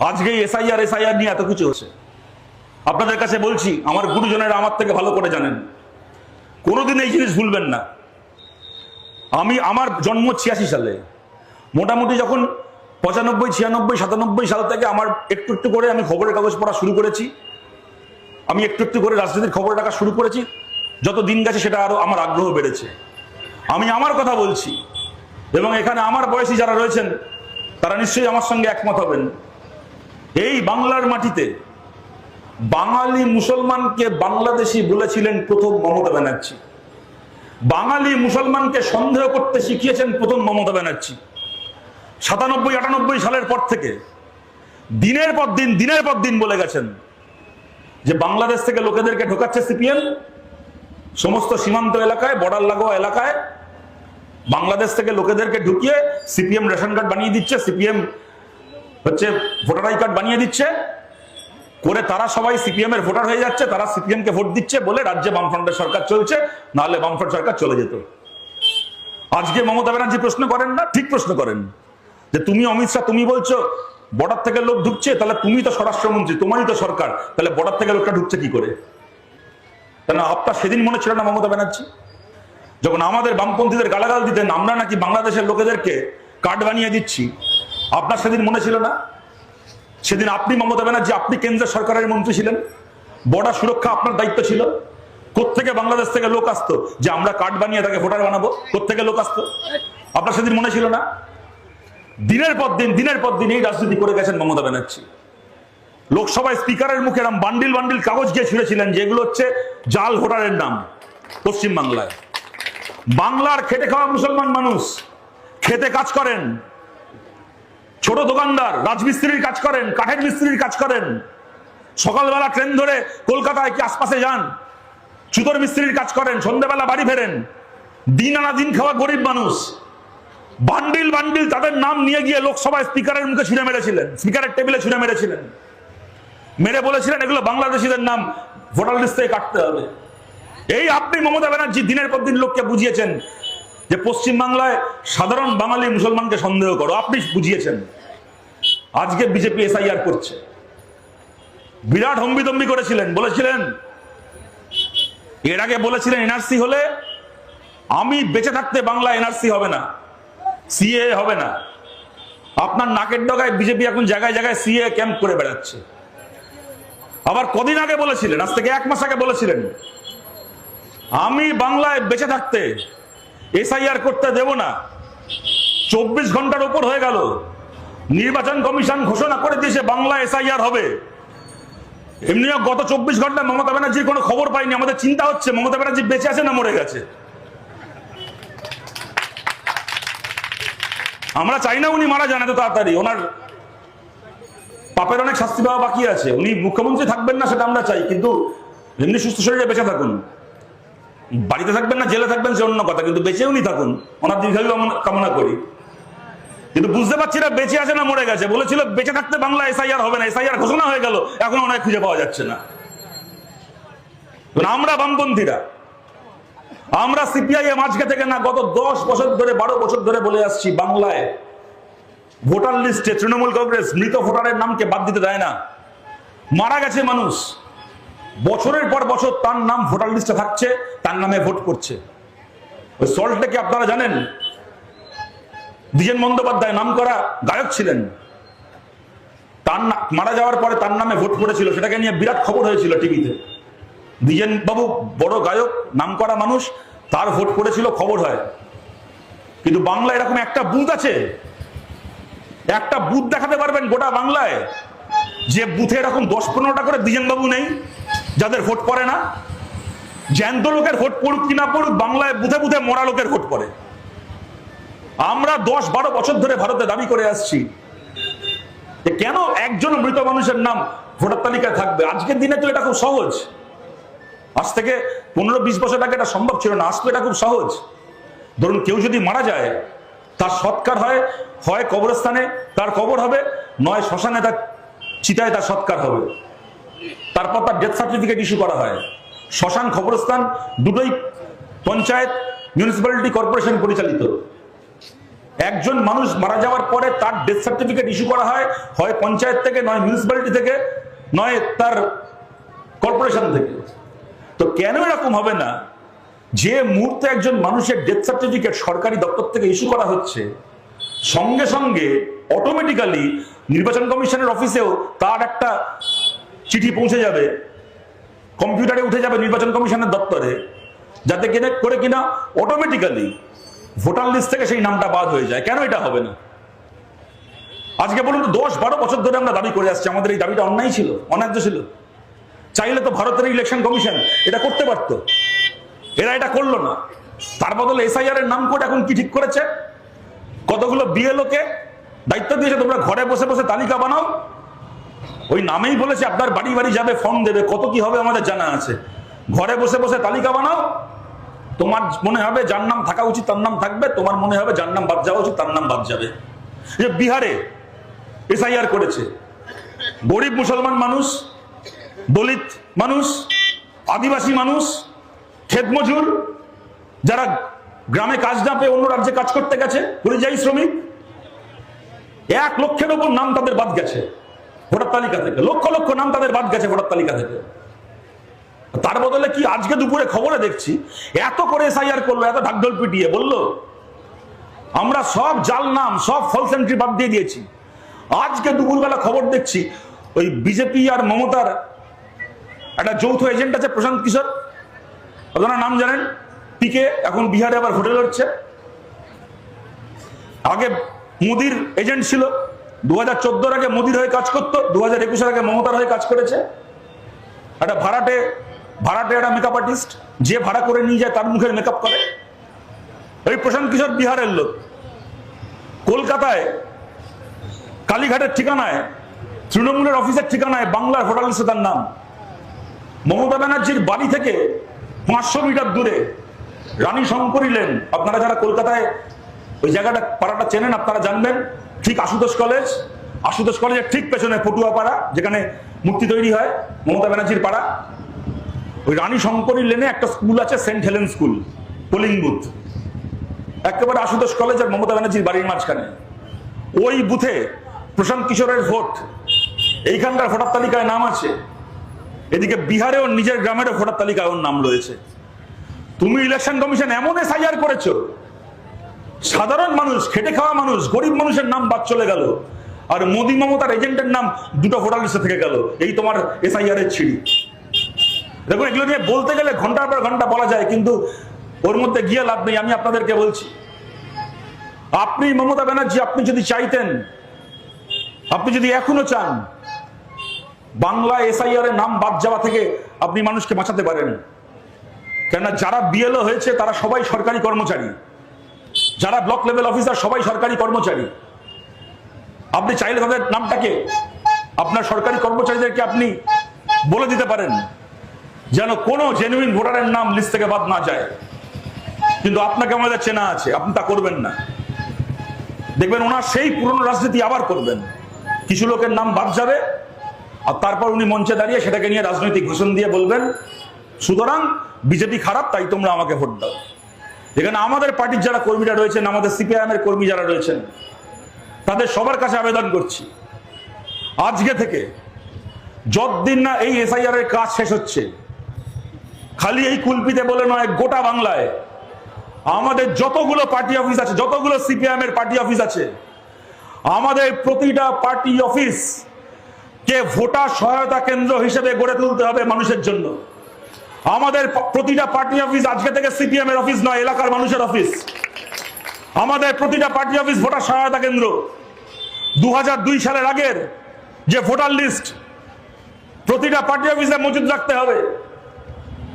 আজকে SIR SIR নিয়ে এত কিছু হচ্ছে। আপনাদের কাছে বলছি, আমার গুরুজনেরা আমার থেকে ভালো করে জানেন। কোনোদিন এই জিনিস ভুলবেন না। আমি, আমার জন্ম ছিয়াশি সালে। মোটামুটি যখন পঁচানব্বই, ছিয়ানব্বই, সাতানব্বই সাল থেকে আমার একটু একটু করে আমি খবরের কাগজ পড়া শুরু করেছি। আমি একটু একটু করে রাজনীতির খবর রাখা শুরু করেছি। যত দিন গেছে সেটা আরও আমার আগ্রহ বেড়েছে। আমি আমার কথা বলছি এবং এখানে আমার বয়সী যারা রয়েছেন, তারা নিশ্চয়ই আমার সঙ্গে একমত হবেন। এই বাংলার মাটিতে বাঙালি মুসলমানকে বাংলাদেশি বলেছিলেন প্রথম মমতা ব্যানার্জি। বাঙালি মুসলমানকে সন্দেহ করতে শিখিয়েছেন প্রথম মমতা ব্যানার্জি। সাতানব্বই, আটানব্বই সালের পর থেকে দিনের পর দিন, দিনের পর দিন বলে গেছেন যে বাংলাদেশ থেকে লোকেদেরকে ঢোকাচ্ছে সিপিএম, সমস্ত সীমান্ত এলাকায়, বর্ডার লাগোয়া এলাকায় বাংলাদেশ থেকে লোকেদেরকে ঢুকিয়ে সিপিএম রেশন কার্ড বানিয়ে দিচ্ছে, সিপিএম হচ্ছে ভোটার আই কার্ড বানিয়ে দিচ্ছে, করে তারা সবাই সিপিএম এর ভোটার হয়ে যাচ্ছে, তারা সিপিএম কে ভোট দিচ্ছে বলে রাজ্যে বামফ্রন্টের সরকার চলছে, নাহলে বামফ্রন্ট সরকার চলে যেত। আজকে মমতা ব্যানার্জি প্রশ্ন করেন না, ঠিক প্রশ্ন করেন। যে তুমি অমিত শাহ, তুমি বলছো বর্ডার থেকে লোক ঢুকছে, তাহলে তুমি তো স্বরাষ্ট্রমন্ত্রী, তোমারই তো সরকার, তাহলে বর্ডার থেকে লোকটা ঢুকছে কি করে? কেন আপনার সেদিন মনে ছিল না মমতা ব্যানার্জি? যখন আমাদের বামপন্থীদের গালাগাল দিতেন, আমরা নাকি বাংলাদেশের লোকেদেরকে কার্ড বানিয়ে দিচ্ছি আপনার সেদিন মনে ছিল না? সেদিন আপনি মমতা ব্যানার্জি, আপনি কেন্দ্রের সরকারের মন্ত্রী ছিলেন। বর্ডার সুরক্ষা আপনার দায়িত্ব ছিল। কোত্থেকে বাংলাদেশ থেকে লোক আসতো? যে আমরা কার্ড বানিয়ে তাকে ভোটার বানাবো। কোত্থেকে লোক আসতো? আপনার সেদিন মনে ছিল না? দিনের পর দিন, দিনের পর দিন এই রাজনীতি করে গেছেন মমতা ব্যানার্জি। লোকসভায় স্পিকারের মুখে এরম বান্ডিল বান্ডিল কাগজ গিয়ে ছিঁড়েছিলেন যেগুলো হচ্ছে জাল ভোটারের নাম পশ্চিম বাংলায় বাংলার খেটে খাওয়া মুসলমান মানুষ, খেতে কাজ করেন। ছোট দোকানদার, রাজমিস্ত্রির কাজ করেন, কাঠের মিস্ত্রির কাজ করেন। সকালবেলা ট্রেন ধরে কলকাতায় কি আশপাশে যান? চুতর মিস্ত্রির কাজ করেন সন্ধ্যেবেলা বাড়ি ফেরেন। দিন আনা দিন খাওয়া গরিব মানুষ। বান্ডিল বান্ডিল তাদের নাম নিয়ে গিয়ে লোকসভায় স্পিকারের মুখে ছুঁড়ে মেরেছিলেন, স্পিকারের টেবিলে ছুঁড়ে মেরেছিলেন। মেরে বলেছিলেন, এগুলো বাংলাদেশিদের নাম, ভোটার লিস্ট থেকে কাটতে হবে। এই আপনি মমতা ব্যানার্জি দিনের পর দিন লোককে বুঝিয়েছেন যে পশ্চিম বাংলায় সাধারণ বাঙালি মুসলমানকে সন্দেহ করো, আপনি বুঝিয়েছেন। আজকে বিজেপি এসআইআর করছে। বিরাট হম্বিতম্বি করেছিলেন, বলেছিলেন, এর আগে বলেছিলেন এনআরসি হলে আমি বেঁচে থাকতে বাংলা এনআরসি হবে না, সিএ হবে না। আপনার নাকের ডগায় বিজেপি এখন জায়গায় জায়গায় সিএ ক্যাম্প করে বেড়াচ্ছে। আবার কদিন আগে বলেছিলেন, আজ থেকে এক মাস আগে বলেছিলেন, আমি বাংলায় বেঁচে থাকতে এসআইআর করতে দেব না। চব্বিশ ঘণ্টার উপর হয়ে গেল। নির্বাচন কমিশন ঘোষণা করে দিয়েছে বাংলা এসআইআর হবে। এমনিও গত চব্বিশ ঘন্টায় মমতা ব্যানার্জির কোনো খবর পাইনি। আমাদের চিন্তা হচ্ছে, মমতা ব্যানার্জি বেঁচে আছে না মরে গেছে? আমরা চাই না উনি মারা যান এত তাড়াতাড়ি। ওনার পাপের অনেক শাস্তি পাওয়া বাকি আছে। উনি মুখ্যমন্ত্রী থাকবেন না, সেটা আমরা চাই। কিন্তু এমনি সুস্থ শরীরে বেঁচে থাকুন। বাড়িতে থাকবেন না, জেলে থাকবেন, সে অন্য কথা, কিন্তু বেঁচে উনি থাকুন। ওনার দীর্ঘায়ু কামনা- করি। কিন্তু বুঝতে পারছি না, বেঁচে আছে না মরে গেছে। বলেছিল, বেঁচে থাকতে বাংলা এসআইআর হবে না, এসআইআর ঘোষণা হয়ে গেল, এখন অনেক খুঁজে পাওয়া যাচ্ছে না। আমরা বামপন্থীরা, আমরা সিপিআইএম আজকে থেকে না, গত দশ বছর ধরে, বারো বছর ধরে বলে আসছি, বাংলায় ভোটার লিস্টে তৃণমূল কংগ্রেস মৃত ভোটারের নামকে বাদ দিতে দেয় না। মারা গেছে মানুষ। বছরের পর বছর তার নাম ভোটার লিস্টে থাকছে, তার নামে ভোট করছে। ওই সল্টলেকে আপনারা জানেন দ্বিজেন বন্দ্যোপাধ্যায় নাম করা গায়ক ছিলেন। তার মারা যাওয়ার পরে তার নামে ভোট পড়েছিল সেটাকে নিয়ে বিরাট খবর হয়েছিল টিভিতে। দ্বিজেন বাবু বড় গায়ক নাম করা মানুষ, তার ভোট পড়েছিল খবর হয়। কিন্তু বাংলা এরকম একটা বুথ আছে, একটা বুথ দেখাতে পারবেন গোটা বাংলায়, যে বুথে এরকম দশ পনেরোটা করে দ্বিজেন বাবু নেই। যাদের ভোট পড়ে না, জ্যান্ত লোকের ভোট পড়ুক কি না পড়ুক, বাংলায় বুথে বুথে মরা লোকের ভোট পড়ে। আমরা দশ বারো বছর ধরে ভারতে দাবি করে আসছি যে কেন একজন মৃত মানুষের নাম ভোটার তালিকায় থাকবে? আজকের দিনে তো এটা খুব সহজ। আজ থেকে পনেরো বিশ বছর আগে এটা সম্ভব ছিল না, আজ তো এটা খুব সহজ। ধরুন কেউ যদি মারা যায়, তার সৎকার হয় হয় কবরস্থানে, তার কবর হবে, নয় শ্মশানে তার চিতায় তার সৎকার হবে। তারপর তার ডেথ সার্টিফিকেট ইস্যু করা হয়। শ্মশান খবরস্থান দুটোই পঞ্চায়েত মিউনিসিপ্যালিটি কর্পোরেশন পরিচালিত। একজন মানুষ মারা যাওয়ার পরে তার ডেথ সার্টিফিকেট ইস্যু করা হয় হয় পঞ্চায়েত থেকে, নয় মিউনিসিপ্যালিটি থেকে, নয় তার কর্পোরেশন থেকে। তো কেন এরকম হবে না? যে মুহূর্তে একজন মানুষের ডেথ সার্টিফিকেট সরকারি দপ্তর থেকে ইস্যু করা হচ্ছে, সঙ্গে সঙ্গে অটোমেটিক্যালি নির্বাচন কমিশনের অফিসেও তার একটা চিঠি পৌঁছে যাবে, কম্পিউটারে উঠে যাবে নির্বাচন কমিশনের দপ্তরে, যাতে কিনা, করে কিনা অটোমেটিক্যালি ভোটার লিস্ট থেকে সেই নামটা বাদ হয়ে যায়। কেন এটা হবে না? আজকে বলুন দশ বারো বছর ধরে আমরা দাবি করে আসছি, আমাদের এই দাবিটা অন্যায় ছিল, অন্যায্য ছিল। চাইলে তো ভারতের ইলেকশন কমিশন এটা করতে পারতো। এরা এটা করল না। তার বদলে এসআইআর এর নাম করে এখন কি ঠিক করেছে? কতগুলো বিএলওকে দায়িত্ব দিয়েছে? তোমরা ঘরে বসে বসে তালিকা বানাও। ওই নামেই বলেছে, আপনার বাড়ি বাড়ি যাবে, ফর্ম দেবে, কত কি হবে আমাদের জানা আছে। ঘরে বসে বসে তালিকা বানাও। তোমার মনে হবে যার নাম থাকা উচিত, তার নাম থাকবে। তোমার মনে হবে যার নাম বাদ যাওয়া উচিত, তার নাম বাদ যাবে। যে বিহারে এসআইআর করেছে। গরিব মুসলমান মানুষ, দলিত মানুষ, আদিবাসী মানুষ ক্ষেত মজুর যারা গ্রামে কাজ না পেয়ে অন্য রাজ্যে কাজ করতে গেছে, পরিযায়ী শ্রমিক, এক লক্ষের উপর নাম তাদের বাদ গেছে। ভোটার তালিকা থেকে, লক্ষ লক্ষ নাম তাদের বাদ গেছে ভোটার তালিকা থেকে। তার বদলে কি আজকে দুপুরে খবরে দেখছি, এত করে এসআইআর করল, এত ঢাকঢোল পিটিয়ে, বলল, আমরা সব জাল নাম, সব ফলস এন্ট্রি বাদ দিয়ে দিয়েছি। আজকে দুপুরবেলা খবর দেখছি, ওই বিজেপি আর মমতার একটা যৌথ এজেন্ট আছে, প্রশান্ত কিশোর। আপনারা নাম জানেন? পিকে এখন বিহারে আবার হোটেল হচ্ছে। আগে মোদির এজেন্ট ছিল দু হাজার চোদ্দোর আগে মোদির হয়ে কাজ করতো দু হাজার একুশের আগে মমতার হয়ে কাজ করেছে। একটা ভাড়াটে ভাড়াটে একটা মেকআপ আর্টিস্ট যে ভাড়া করে নিয়ে যায় তার মুখের মেকআপ করে। ওই প্রশান্ত কিশোর বিহারের লোক। কলকাতায়, কালীঘাটের ঠিকানায়, তৃণমূলের অফিসের ঠিকানায় বাংলার লিস্টে তার নাম। মমতা ব্যানার্জির বাড়ি থেকে পাঁচশো মিটার দূরে রানী শঙ্করী লেন। আপনারা যারা কলকাতায় ওই জায়গাটা, পাড়াটা চেনেন, আপনারা জানবেন। ঠিক আশুতোষ কলেজ, আশুতোষ কলেজের ঠিক পেছনে পটুয়া পাড়া যেখানে মূর্তি তৈরি হয়, মমতা ব্যানার্জির পাড়া। ওই রানী শঙ্করী লেনে একটা স্কুল আছে, saint Helen school, polling booth. একেবারে আশুতোষ কলেজ আর মমতা ব্যানার্জির বাড়ির মাঝখানে। ওই বুথে প্রশান্ত কিশোরের ভোট। এইখানকার ভোটার তালিকায় নাম আছে। এদিকে বিহারেও নিজের গ্রামেরও ভোটার তালিকায় ওর নাম রয়েছে। তুমি ইলেকশন কমিশন এমন এসআইআর করেছ সাধারণ মানুষ, খেটে খাওয়া মানুষ, গরিব মানুষের নাম বাদ চলে গেল। আর মোদি মমতার এজেন্টের নাম দুটো ভোটার লিস্টে থেকে গেল, এই তোমার এসআইআর এর ছিড়ি। দেখুন, এগুলো নিয়ে বলতে গেলে ঘণ্টার পর ঘণ্টা বলা যায়, কিন্তু ওর মধ্যে গিয়ে লাভ নেই, আমি আপনাদেরকে বলছি। আপনি মমতা ব্যানার্জি, আপনি যদি চাইতেন, আপনি যদি এখনও চান, বাংলা এসআইআর এর নাম বাদ যাওয়া থেকে আপনি মানুষকে বাঁচাতে পারেন। কেননা যারা বিএলও হয়েছে, তারা সবাই সরকারি কর্মচারী। যারা ব্লক লেভেল অফিসার সবাই সরকারি কর্মচারী। আপনি চাইলে তাদের নামটাকে আপনার সরকারি কর্মচারীদেরকে আপনি বলে দিতে পারেন, যেন কোনো জেনুইন ভোটারের নাম লিস্ট থেকে বাদ না যায়। কিন্তু আপনাকে আমাদের চেনা আছে, আপনি তা করবেন না। দেখবেন ওনার সেই পুরনো রাজনীতি আবার করবেন। কিছু লোকের নাম বাদ যাবে, আর তারপর উনি মঞ্চে দাঁড়িয়ে সেটাকে নিয়ে রাজনৈতিক ঘোষণ দিয়ে বলবেন, সুতরাং বিজেপি খারাপ, তাই তোমরা আমাকে ভোট দাও। এখানে আমাদের পার্টির যারা কর্মীরা রয়েছেন, আমাদের সিপিআইএম এর কর্মী যারা রয়েছেন, তাদের সবার কাছে আবেদন করছি। আজকে থেকে যতদিন না এই এসআইআর এর কাজ শেষ হচ্ছে, খালি এই কুলপিতে বলে নয়, গোটা বাংলায় আমাদের যতগুলো পার্টি অফিস আছে, যতগুলো সিপিআইএম এর পার্টি অফিস আছে, আমাদের প্রতিটা পার্টি অফিস কে ভোটার সহায়তা কেন্দ্র হিসেবে গড়ে তুলতে হবে মানুষের জন্য। আমাদের প্রতিটা পার্টি অফিস আজকে থেকে সিপিএম এর অফিস নয়, এলাকার মানুষের অফিস। আমাদের প্রতিটা পার্টি অফিস ভোটার সহায়তা কেন্দ্র। দু হাজার দুই সালের আগের যে ভোটার লিস্ট, প্রতিটা পার্টি অফিসে মজুদ রাখতে হবে।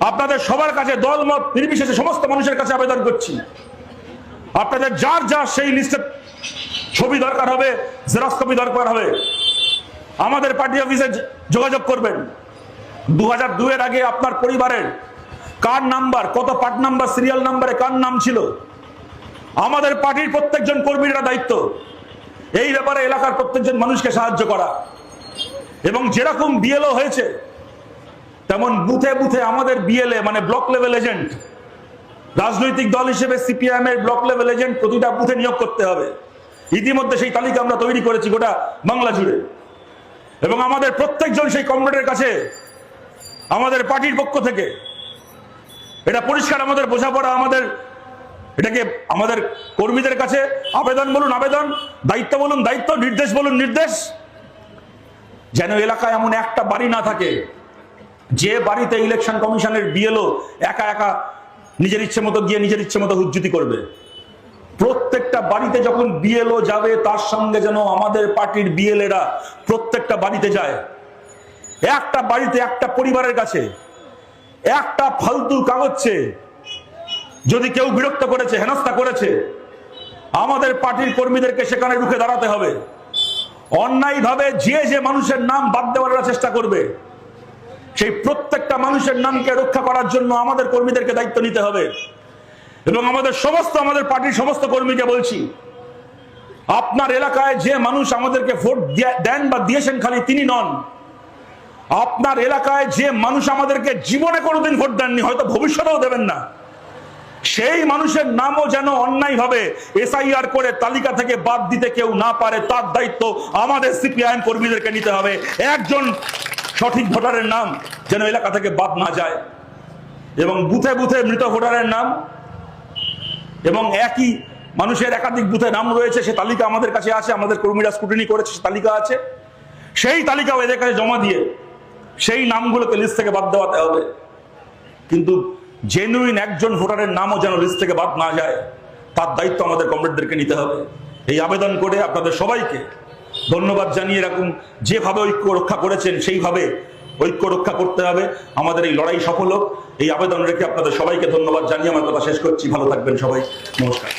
আপনাদের সবার কাছে দলমত নির্বিশেষে সমস্ত মানুষের কাছে আবেদন করছি। আপনাদের যার যার সেই লিস্টের ছবি দরকার হবে জেরক্স কপি দরকার হবে। আমাদের পার্টি অফিসে যোগাযোগ করবেন। দু হাজার দুয়ের আগে আপনার পরিবারের কার নাম্বার, কত পার্ট নাম্বার, সিরিয়াল নাম্বারে কার নাম ছিল? আমাদের পার্টির প্রত্যেকজন কর্মীরা দায়িত্ব। এই ব্যাপারে এলাকার প্রত্যেকজন মানুষকে সাহায্য করা। এবং যেরকম বিএলও হয়েছে, তেমন বুথে বুথে আমাদের বিএলএ মানে ব্লক লেভেল এজেন্ট, রাজনৈতিক দল হিসেবে সিপিআইএম এর ব্লক লেভেল এজেন্ট প্রতিটা বুথে নিয়োগ করতে হবে। ইতিমধ্যে সেই তালিকা আমরা তৈরি করেছি গোটা বাংলা জুড়ে। এবং আমাদের প্রত্যেকজন সেই কমরেডের কাছে আমাদের পার্টির পক্ষ থেকে। এটা পরিষ্কার আমাদের বোঝাপড়া, আমাদের এটাকে আমাদের কর্মীদের কাছে আবেদন বলুন, আবেদন, দায়িত্ব বলুন, দায়িত্ব, নির্দেশ বলুন, নির্দেশ। যেন এলাকায় এমন একটা বাড়ি না থাকে, যে বাড়িতে ইলেকশন কমিশনের বিএলও একা একা নিজের ইচ্ছে মতো গিয়ে নিজের ইচ্ছে মতো হুজ্জুতি করবে। প্রত্যেকটা বাড়িতে যখন বিএলও যাবে, তার সঙ্গে যেন আমাদের পার্টির বিএলএরা প্রত্যেকটা বাড়িতে যায়। একটা বাড়িতে, একটা পরিবারের কাছে, একটা ফালতু কাগজ যদি কেউ বিরক্ত করেছে, হেনস্থা করেছে, আমাদের পার্টির কর্মীদেরকে সেখানে রুখে দাঁড়াতে হবে। অন্যায়ভাবে যে যে মানুষের নাম বাদ দেওয়ার চেষ্টা করবে, সেই প্রত্যেকটা মানুষের নামকে রক্ষা করার জন্য আমাদের কর্মীদেরকে দায়িত্ব নিতে হবে। এবং আমাদের সমস্ত, আমাদের পার্টির সমস্ত কর্মীকে বলছি, আপনার এলাকায় যে মানুষ আমাদেরকে ভোট দেন বা দিয়েছেন খালি তিনি নন আপনার এলাকায় যে মানুষ আমাদেরকে জীবনে কোনোদিন ভোট দেননি, হয়তো ভবিষ্যতেও দেবেন না। সেই মানুষের নামও যেন অন্যায়ভাবে এসআইআর করে তালিকা থেকে বাদ দিতে কেউ না পারে, তার দায়িত্ব আমাদের সিপিআইএম কর্মীদেরকে নিতে হবে। একজন সঠিক ভোটারের নাম যেন এলাকা থেকে বাদ না যায়। এবং বুথে বুথে মৃত ভোটারের নাম এবং একই মানুষের একাধিক বুথে নাম রয়েছে, সে তালিকা আমাদের কাছে আছে আমাদের কর্মীরা স্কুটিনি করেছে, সে তালিকা আছে। সেই তালিকাও এদের কাছে জমা দিয়ে সেই নামগুলোকে লিস্ট থেকে বাদ দেওয়াতে হবে। কিন্তু জেনুইন একজন ভোটারের নামও যেন লিস্ট থেকে বাদ না যায়, তার দায়িত্ব আমাদের কমরেডদেরকে নিতে হবে। এই আবেদন করে আপনাদের সবাইকে ধন্যবাদ জানিয়ে এরকম যেভাবে ঐক্য রক্ষা করেছেন, সেইভাবে ঐক্য রক্ষা করতে হবে। আমাদের এই লড়াই সফল হোক। এই আবেদন রেখে আপনাদের সবাইকে ধন্যবাদ জানিয়ে আমার কথা শেষ করছি। ভালো থাকবেন সবাই। নমস্কার।